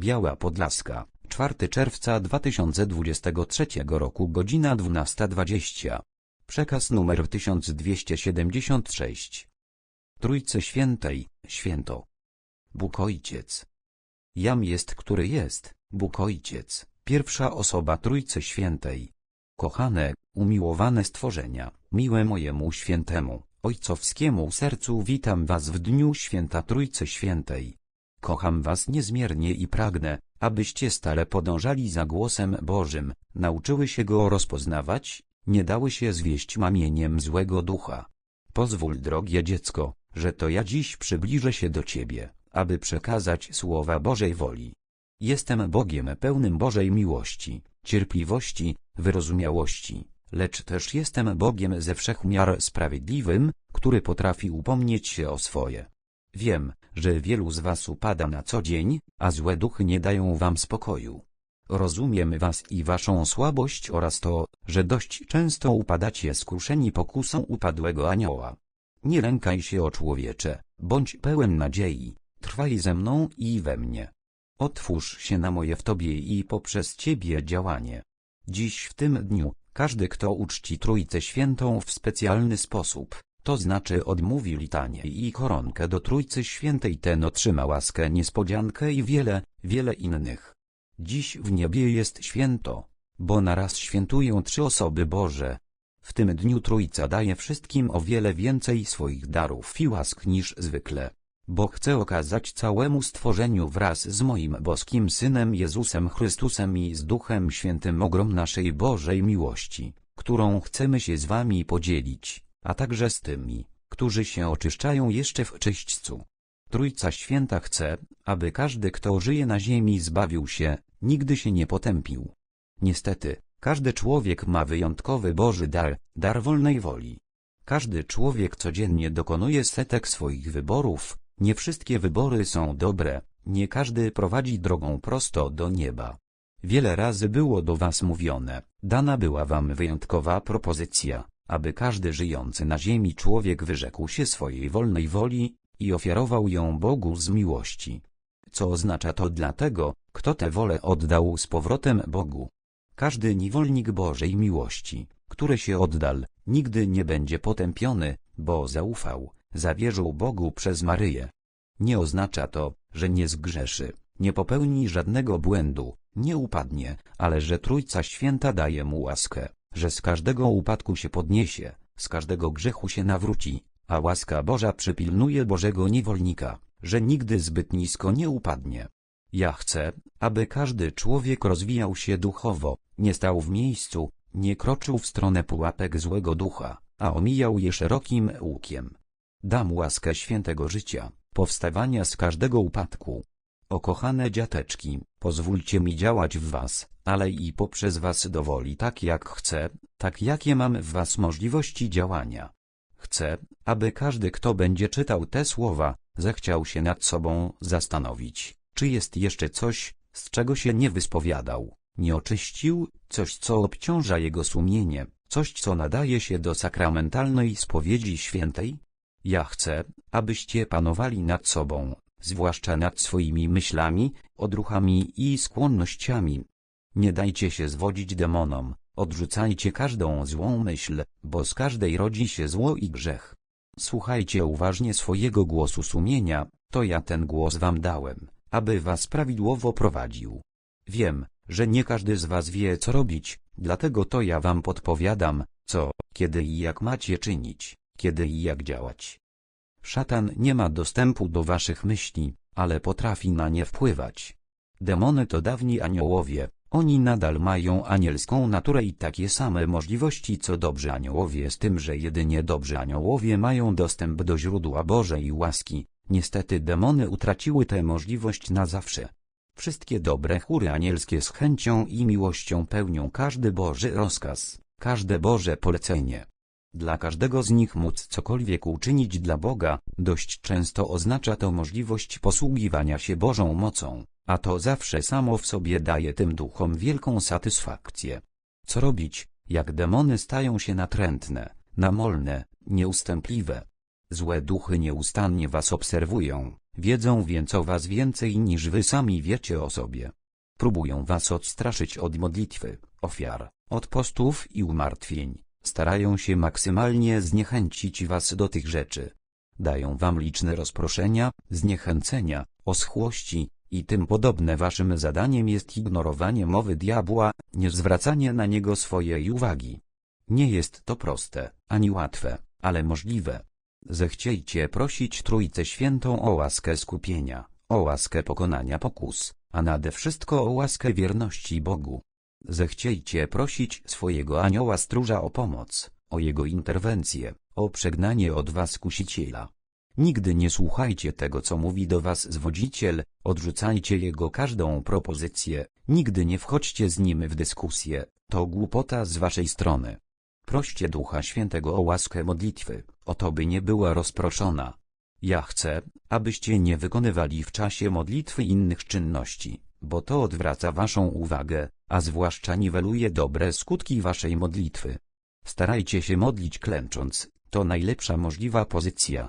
Biała Podlaska, 4 czerwca 2023 roku godzina 12.20. Przekaz numer 1276. Trójcy Świętej, Święto. Bóg Ojciec. Jam jest, który jest, Bóg Ojciec, pierwsza osoba Trójcy Świętej. Kochane, umiłowane stworzenia, miłe mojemu świętemu, ojcowskiemu sercu witam was w dniu święta Trójcy Świętej. Kocham was niezmiernie i pragnę, abyście stale podążali za głosem Bożym, nauczyły się go rozpoznawać, nie dały się zwieść mamieniem złego ducha. Pozwól drogie dziecko, że to ja dziś przybliżę się do ciebie, aby przekazać słowa Bożej woli. Jestem Bogiem pełnym Bożej miłości, cierpliwości, wyrozumiałości, lecz też jestem Bogiem ze wszechmiar sprawiedliwym, który potrafi upomnieć się o swoje. Wiem, że wielu z was upada na co dzień, a złe duchy nie dają wam spokoju. Rozumiem was i waszą słabość oraz to, że dość często upadacie skuszeni pokusą upadłego anioła. Nie lękaj się o człowiecze, bądź pełen nadziei, trwaj ze mną i we mnie. Otwórz się na moje w tobie i poprzez ciebie działanie. Dziś w tym dniu, każdy kto uczci Trójcę Świętą w specjalny sposób, to znaczy odmówi litanie i koronkę do Trójcy Świętej ten otrzyma łaskę niespodziankę i wiele, wiele innych. Dziś w niebie jest święto, bo naraz świętują trzy osoby Boże. W tym dniu Trójca daje wszystkim o wiele więcej swoich darów i łask niż zwykle. Bo chcę okazać całemu stworzeniu wraz z moim boskim Synem Jezusem Chrystusem i z Duchem Świętym ogrom naszej Bożej miłości, którą chcemy się z wami podzielić, a także z tymi, którzy się oczyszczają jeszcze w czyśćcu. Trójca Święta chce, aby każdy kto żyje na ziemi zbawił się, nigdy się nie potępił. Niestety, każdy człowiek ma wyjątkowy Boży dar, dar wolnej woli. Każdy człowiek codziennie dokonuje setek swoich wyborów, nie wszystkie wybory są dobre, nie każdy prowadzi drogą prosto do nieba. Wiele razy było do was mówione, dana była wam wyjątkowa propozycja, aby każdy żyjący na ziemi człowiek wyrzekł się swojej wolnej woli i ofiarował ją Bogu z miłości. Co oznacza to dla tego, kto tę wolę oddał z powrotem Bogu. Każdy niewolnik Bożej miłości, który się oddal, nigdy nie będzie potępiony, bo zaufał, zawierzył Bogu przez Maryję. Nie oznacza to, że nie zgrzeszy, nie popełni żadnego błędu, nie upadnie, ale że Trójca Święta daje mu łaskę, że z każdego upadku się podniesie, z każdego grzechu się nawróci, a łaska Boża przypilnuje Bożego niewolnika, że nigdy zbyt nisko nie upadnie. Ja chcę, aby każdy człowiek rozwijał się duchowo, nie stał w miejscu, nie kroczył w stronę pułapek złego ducha, a omijał je szerokim łukiem. Dam łaskę świętego życia, powstawania z każdego upadku. O kochane dziateczki, pozwólcie mi działać w was, ale i poprzez was dowoli tak jak chcę, tak jakie mam w was możliwości działania. Chcę, aby każdy kto będzie czytał te słowa, zechciał się nad sobą zastanowić, czy jest jeszcze coś, z czego się nie wyspowiadał, nie oczyścił, coś co obciąża jego sumienie, coś co nadaje się do sakramentalnej spowiedzi świętej? Ja chcę, abyście panowali nad sobą, zwłaszcza nad swoimi myślami, odruchami i skłonnościami. Nie dajcie się zwodzić demonom, odrzucajcie każdą złą myśl, bo z każdej rodzi się zło i grzech. Słuchajcie uważnie swojego głosu sumienia, to ja ten głos wam dałem, aby was prawidłowo prowadził. Wiem, że nie każdy z was wie co robić, dlatego to ja wam podpowiadam, co, kiedy i jak macie czynić, kiedy i jak działać. Szatan nie ma dostępu do waszych myśli, ale potrafi na nie wpływać. Demony to dawni aniołowie, oni nadal mają anielską naturę i takie same możliwości co dobrzy aniołowie z tym, że jedynie dobrzy aniołowie mają dostęp do źródła Bożej łaski. Niestety demony utraciły tę możliwość na zawsze. Wszystkie dobre chóry anielskie z chęcią i miłością pełnią każdy Boży rozkaz, każde Boże polecenie. Dla każdego z nich móc cokolwiek uczynić dla Boga, dość często oznacza to możliwość posługiwania się Bożą mocą, a to zawsze samo w sobie daje tym duchom wielką satysfakcję. Co robić, jak demony stają się natrętne, namolne, nieustępliwe? Złe duchy nieustannie was obserwują, Wiedzą więc o was więcej niż wy sami wiecie o sobie. Próbują was odstraszyć od modlitwy, ofiar, od postów i umartwień. Starają się maksymalnie zniechęcić was do tych rzeczy. Dają wam liczne rozproszenia, zniechęcenia, oschłości i tym podobne. Waszym zadaniem jest ignorowanie mowy diabła, nie zwracanie na niego swojej uwagi. Nie jest to proste, ani łatwe, ale możliwe. Zechciejcie prosić Trójcę Świętą o łaskę skupienia, o łaskę pokonania pokus, a nade wszystko o łaskę wierności Bogu. Zechciejcie prosić swojego anioła stróża o pomoc, o jego interwencję, o przegnanie od was kusiciela. Nigdy nie słuchajcie tego, co mówi do was zwodziciel, odrzucajcie jego każdą propozycję, nigdy nie wchodźcie z nim w dyskusję, to głupota z waszej strony. Proście Ducha Świętego o łaskę modlitwy, o to by nie była rozproszona. Ja chcę, abyście nie wykonywali w czasie modlitwy innych czynności, bo to odwraca waszą uwagę, a zwłaszcza niweluje dobre skutki waszej modlitwy. Starajcie się modlić klęcząc, to najlepsza możliwa pozycja.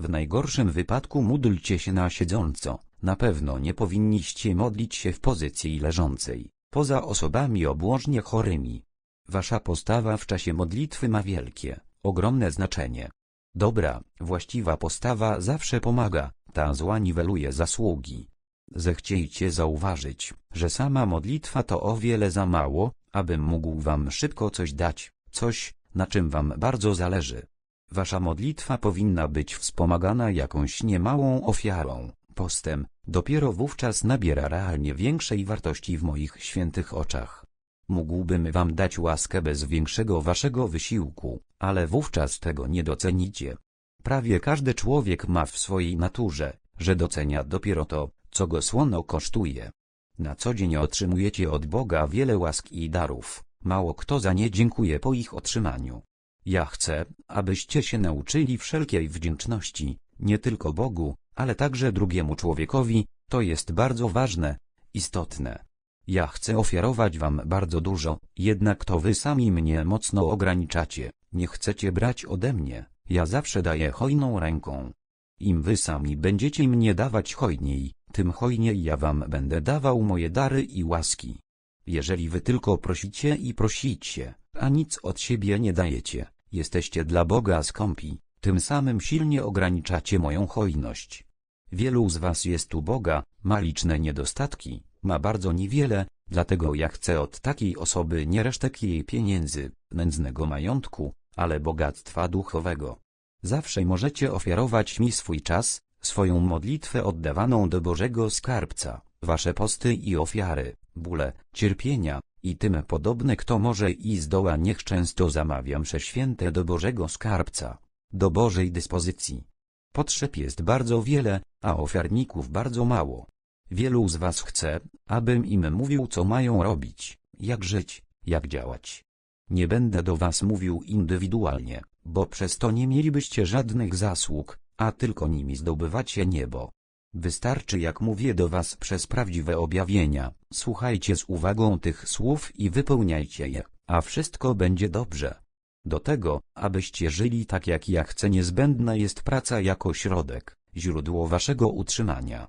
W najgorszym wypadku módlcie się na siedząco, na pewno nie powinniście modlić się w pozycji leżącej, poza osobami obłożnie chorymi. Wasza postawa w czasie modlitwy ma wielkie, ogromne znaczenie. Dobra, właściwa postawa zawsze pomaga, ta zła niweluje zasługi. Zechciejcie zauważyć, że sama modlitwa to o wiele za mało, abym mógł wam szybko coś dać, coś, na czym wam bardzo zależy. Wasza modlitwa powinna być wspomagana jakąś niemałą ofiarą, postem, dopiero wówczas nabiera realnie większej wartości w moich świętych oczach. Mógłbym wam dać łaskę bez większego waszego wysiłku, ale wówczas tego nie docenicie. Prawie każdy człowiek ma w swojej naturze, że docenia dopiero to, co go słono kosztuje. Na co dzień otrzymujecie od Boga wiele łask i darów, mało kto za nie dziękuje po ich otrzymaniu. Ja chcę, abyście się nauczyli wszelkiej wdzięczności, nie tylko Bogu, ale także drugiemu człowiekowi, to jest bardzo ważne, istotne. Ja chcę ofiarować wam bardzo dużo, jednak to wy sami mnie mocno ograniczacie, nie chcecie brać ode mnie, ja zawsze daję hojną ręką. Im wy sami będziecie mnie dawać hojniej, tym hojniej ja wam będę dawał moje dary i łaski. Jeżeli wy tylko prosicie i prosicie, a nic od siebie nie dajecie, jesteście dla Boga skąpi, tym samym silnie ograniczacie moją hojność. Wielu z was jest u Boga, ma liczne niedostatki, ma bardzo niewiele, dlatego ja chcę od takiej osoby nie resztek jej pieniędzy, nędznego majątku, ale bogactwa duchowego. Zawsze możecie ofiarować mi swój czas, swoją modlitwę oddawaną do Bożego Skarbca, wasze posty i ofiary, bóle, cierpienia i tym podobne kto może i zdoła niech często zamawiam prześwięte do Bożego Skarbca, do Bożej dyspozycji. Potrzeb jest bardzo wiele, a ofiarników bardzo mało. Wielu z was chce, abym im mówił co mają robić, jak żyć, jak działać. Nie będę do was mówił indywidualnie, bo przez to nie mielibyście żadnych zasług, a tylko nimi zdobywacie niebo. Wystarczy jak mówię do was przez prawdziwe objawienia, słuchajcie z uwagą tych słów i wypełniajcie je, a wszystko będzie dobrze. Do tego, abyście żyli tak jak ja chcę niezbędna jest praca jako środek, źródło waszego utrzymania.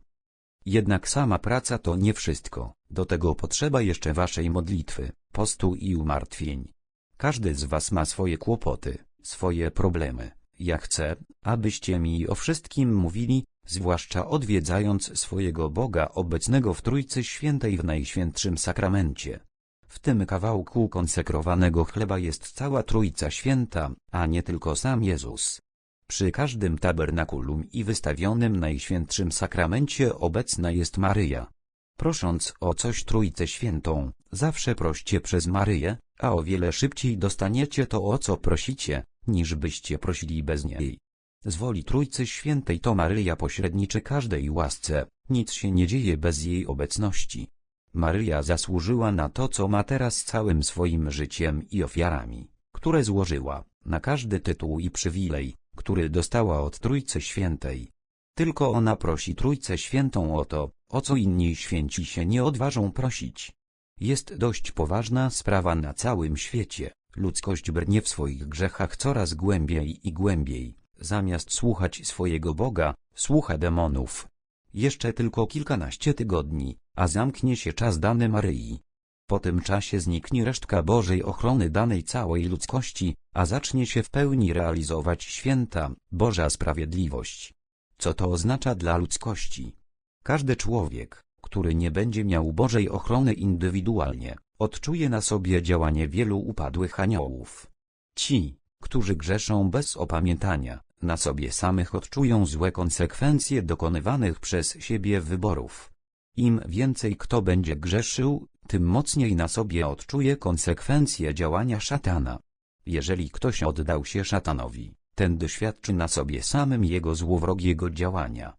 Jednak sama praca to nie wszystko, do tego potrzeba jeszcze waszej modlitwy, postu i umartwień. Każdy z was ma swoje kłopoty, swoje problemy. Ja chcę, abyście mi o wszystkim mówili, zwłaszcza odwiedzając swojego Boga obecnego w Trójcy Świętej w Najświętszym Sakramencie. W tym kawałku konsekrowanego chleba jest cała Trójca Święta, a nie tylko sam Jezus. Przy każdym tabernakulum i wystawionym Najświętszym Sakramencie obecna jest Maryja. Prosząc o coś Trójcę Świętą, zawsze proście przez Maryję, a o wiele szybciej dostaniecie to o co prosicie, niż byście prosili bez niej. Z woli Trójcy Świętej to Maryja pośredniczy każdej łasce, nic się nie dzieje bez jej obecności. Maryja zasłużyła na to co ma teraz całym swoim życiem i ofiarami, które złożyła, na każdy tytuł i przywilej, który dostała od Trójcy Świętej. Tylko ona prosi Trójcę Świętą o to, o co inni święci się nie odważą prosić. Jest dość poważna sprawa na całym świecie. Ludzkość brnie w swoich grzechach coraz głębiej i głębiej. Zamiast słuchać swojego Boga, słucha demonów, Jeszcze tylko kilkanaście tygodni, a zamknie się czas dany Maryi. Po tym czasie zniknie resztka Bożej ochrony danej całej ludzkości, a zacznie się w pełni realizować święta, Boża Sprawiedliwość. Co to oznacza dla ludzkości? Każdy człowiek, który nie będzie miał Bożej ochrony indywidualnie, odczuje na sobie działanie wielu upadłych aniołów. Ci, którzy grzeszą bez opamiętania, na sobie samych odczują złe konsekwencje dokonywanych przez siebie wyborów. Im więcej kto będzie grzeszył, tym mocniej na sobie odczuje konsekwencje działania szatana. Jeżeli ktoś oddał się szatanowi, ten doświadczy na sobie samym jego złowrogiego działania.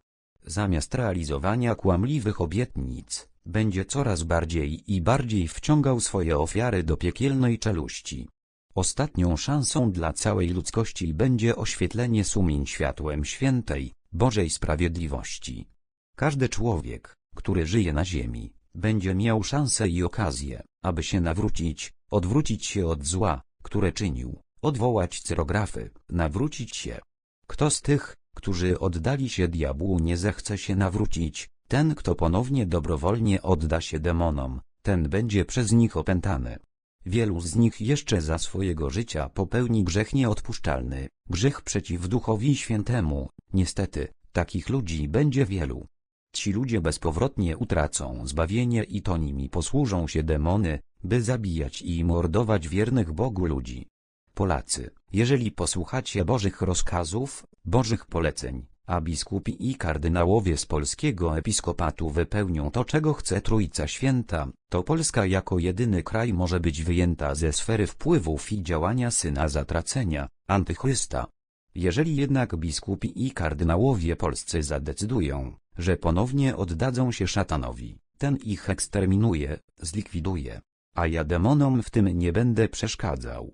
Zamiast realizowania kłamliwych obietnic, będzie coraz bardziej i bardziej wciągał swoje ofiary do piekielnej czeluści. Ostatnią szansą dla całej ludzkości będzie oświetlenie sumień światłem świętej, Bożej Sprawiedliwości. Każdy człowiek, który żyje na ziemi, będzie miał szansę i okazję, aby się nawrócić, odwrócić się od zła, które czynił, odwołać cyrografy, nawrócić się. Kto z tych, którzy oddali się diabłu nie zechce się nawrócić, ten kto ponownie dobrowolnie odda się demonom, ten będzie przez nich opętany. Wielu z nich jeszcze za swojego życia popełni grzech nieodpuszczalny, grzech przeciw Duchowi Świętemu, niestety, takich ludzi będzie wielu. Ci ludzie bezpowrotnie utracą zbawienie i to nimi posłużą się demony, by zabijać i mordować wiernych Bogu ludzi. Polacy, jeżeli posłuchacie Bożych rozkazów, Bożych poleceń, a biskupi i kardynałowie z polskiego episkopatu wypełnią to czego chce Trójca Święta, to Polska jako jedyny kraj może być wyjęta ze sfery wpływów i działania Syna Zatracenia, Antychrysta. Jeżeli jednak biskupi i kardynałowie polscy zadecydują, że ponownie oddadzą się szatanowi, ten ich eksterminuje, zlikwiduje. A ja demonom w tym nie będę przeszkadzał.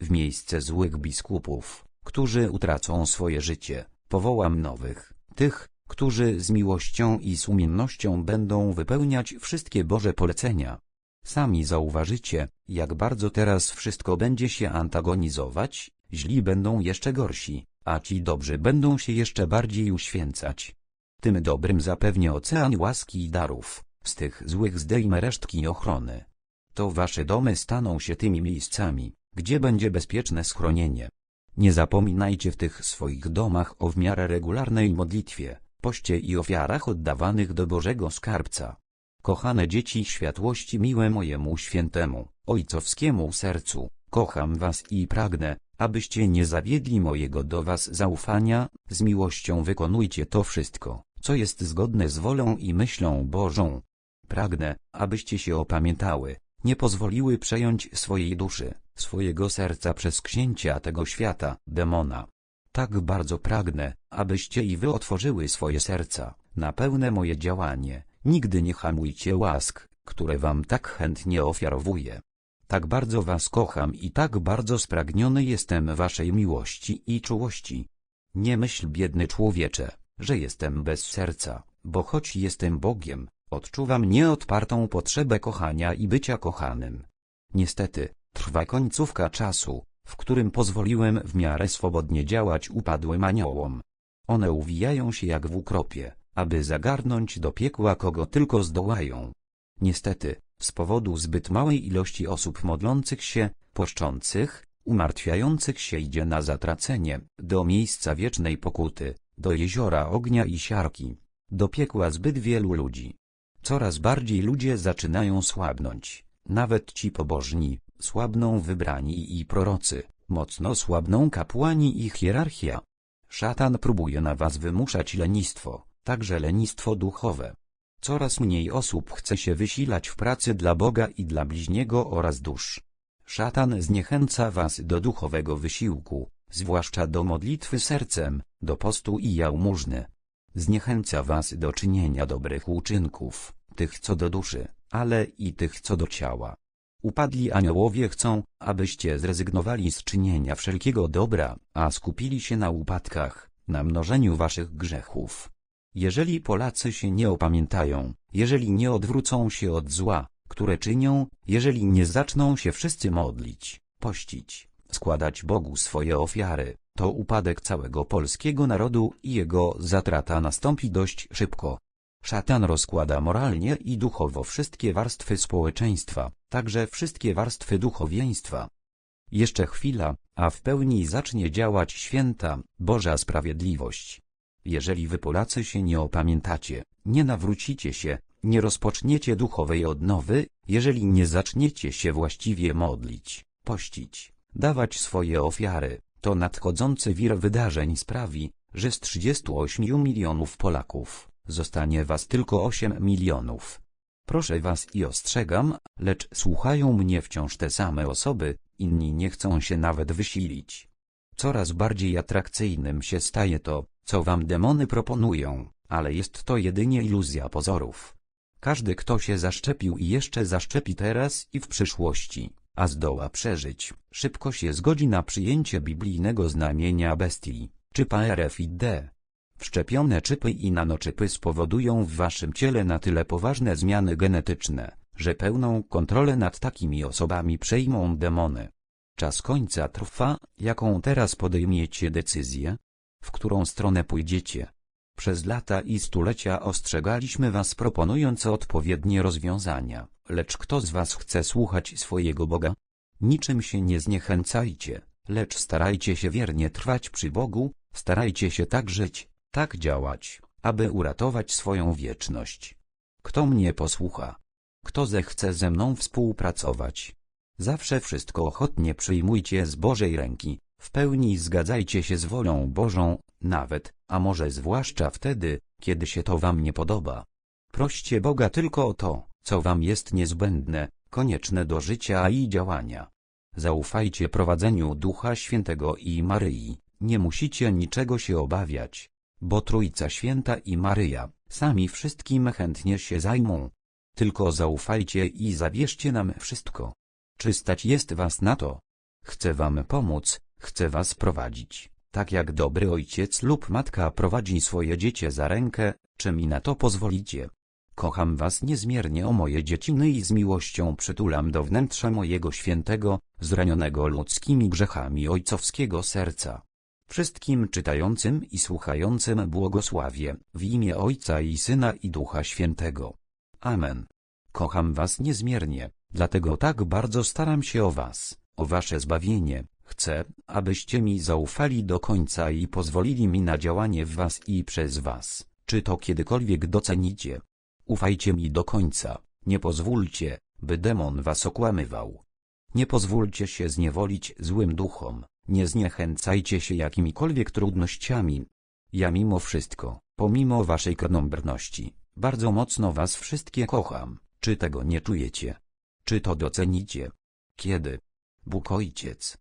W miejsce złych biskupów, którzy utracą swoje życie, powołam nowych, tych, którzy z miłością i sumiennością będą wypełniać wszystkie Boże polecenia. Sami zauważycie, jak bardzo teraz wszystko będzie się antagonizować, źli będą jeszcze gorsi, a ci dobrzy będą się jeszcze bardziej uświęcać. Tym dobrym zapewnię ocean łaski i darów, z tych złych zdejmę resztki ochrony. To wasze domy staną się tymi miejscami, gdzie będzie bezpieczne schronienie. Nie zapominajcie w tych swoich domach o w miarę regularnej modlitwie, poście i ofiarach oddawanych do Bożego Skarbca. Kochane dzieci światłości miłe mojemu świętemu, ojcowskiemu sercu, kocham was i pragnę, abyście nie zawiedli mojego do was zaufania, z miłością wykonujcie to wszystko, co jest zgodne z wolą i myślą Bożą. Pragnę, abyście się opamiętały, nie pozwoliły przejąć swojej duszy, swojego serca przez księcia tego świata, demona. Tak bardzo pragnę, abyście i wy otworzyły swoje serca, na pełne moje działanie, nigdy nie hamujcie łask, które wam tak chętnie ofiarowuję. Tak bardzo was kocham i tak bardzo spragniony jestem waszej miłości i czułości. Nie myśl biedny człowiecze, że jestem bez serca, bo choć jestem Bogiem, odczuwam nieodpartą potrzebę kochania i bycia kochanym. Niestety, trwa końcówka czasu, w którym pozwoliłem w miarę swobodnie działać upadłym aniołom. One uwijają się jak w ukropie, aby zagarnąć do piekła kogo tylko zdołają. Niestety, z powodu zbyt małej ilości osób modlących się, poszczących, umartwiających się idzie na zatracenie, do miejsca wiecznej pokuty, do jeziora ognia i siarki, do piekła zbyt wielu ludzi. Coraz bardziej ludzie zaczynają słabnąć, nawet ci pobożni, słabną wybrani i prorocy, mocno słabną kapłani i hierarchia. Szatan próbuje na was wymuszać lenistwo, także lenistwo duchowe. Coraz mniej osób chce się wysilać w pracy dla Boga i dla bliźniego oraz dusz. Szatan zniechęca was do duchowego wysiłku, zwłaszcza do modlitwy sercem, do postu i jałmużny. Zniechęca was do czynienia dobrych uczynków, tych co do duszy, ale i tych co do ciała. Upadli aniołowie chcą, abyście zrezygnowali z czynienia wszelkiego dobra, a skupili się na upadkach, na mnożeniu waszych grzechów. Jeżeli Polacy się nie opamiętają, jeżeli nie odwrócą się od zła, które czynią, jeżeli nie zaczną się wszyscy modlić, pościć, składać Bogu swoje ofiary, to upadek całego polskiego narodu i jego zatrata nastąpi dość szybko. Szatan rozkłada moralnie i duchowo wszystkie warstwy społeczeństwa, także wszystkie warstwy duchowieństwa. Jeszcze chwila, a w pełni zacznie działać święta, Boża sprawiedliwość. Jeżeli wy Polacy się nie opamiętacie, nie nawrócicie się, nie rozpoczniecie duchowej odnowy, jeżeli nie zaczniecie się właściwie modlić, pościć, dawać swoje ofiary, to nadchodzący wir wydarzeń sprawi, że z 38 milionów Polaków, zostanie was tylko 8 milionów. Proszę was i ostrzegam, lecz słuchają mnie wciąż te same osoby, inni nie chcą się nawet wysilić. Coraz bardziej atrakcyjnym się staje to, co wam demony proponują, ale jest to jedynie iluzja pozorów. Każdy kto się zaszczepił i jeszcze zaszczepi teraz i w przyszłości, a zdoła przeżyć, szybko się zgodzi na przyjęcie biblijnego znamienia bestii, czypa RFID. Wszczepione czypy i nanoczypy spowodują w waszym ciele na tyle poważne zmiany genetyczne, że pełną kontrolę nad takimi osobami przejmą demony. Czas końca trwa, jaką teraz podejmiecie decyzję? W którą stronę pójdziecie? Przez lata i stulecia ostrzegaliśmy was proponując odpowiednie rozwiązania, lecz kto z was chce słuchać swojego Boga? Niczym się nie zniechęcajcie, lecz starajcie się wiernie trwać przy Bogu, starajcie się tak żyć, tak działać, aby uratować swoją wieczność. Kto mnie posłucha? Kto zechce ze mną współpracować? Zawsze wszystko ochotnie przyjmujcie z Bożej ręki, w pełni zgadzajcie się z wolą Bożą, nawet, a może zwłaszcza wtedy, kiedy się to wam nie podoba. Proście Boga tylko o to, co wam jest niezbędne, konieczne do życia i działania. Zaufajcie prowadzeniu Ducha Świętego i Maryi, nie musicie niczego się obawiać, bo Trójca Święta i Maryja, sami wszystkim chętnie się zajmą. Tylko zaufajcie i zabierzcie nam wszystko. Czy stać jest was na to? Chcę wam pomóc, chcę was prowadzić, tak jak dobry ojciec lub matka prowadzi swoje dziecię za rękę, czy mi na to pozwolicie? Kocham was niezmiernie o moje dzieciny i z miłością przytulam do wnętrza mojego świętego, zranionego ludzkimi grzechami ojcowskiego serca. Wszystkim czytającym i słuchającym błogosławię, w imię Ojca i Syna i Ducha Świętego. Amen. Kocham was niezmiernie, dlatego tak bardzo staram się o was, o wasze zbawienie. Chcę, abyście mi zaufali do końca i pozwolili mi na działanie w was i przez was, czy to kiedykolwiek docenicie. Ufajcie mi do końca, nie pozwólcie, by demon was okłamywał. Nie pozwólcie się zniewolić złym duchom, nie zniechęcajcie się jakimikolwiek trudnościami. Ja mimo wszystko, pomimo waszej krnąbrności, bardzo mocno was wszystkie kocham, czy tego nie czujecie? Czy to docenicie? Kiedy? Bóg Ojciec,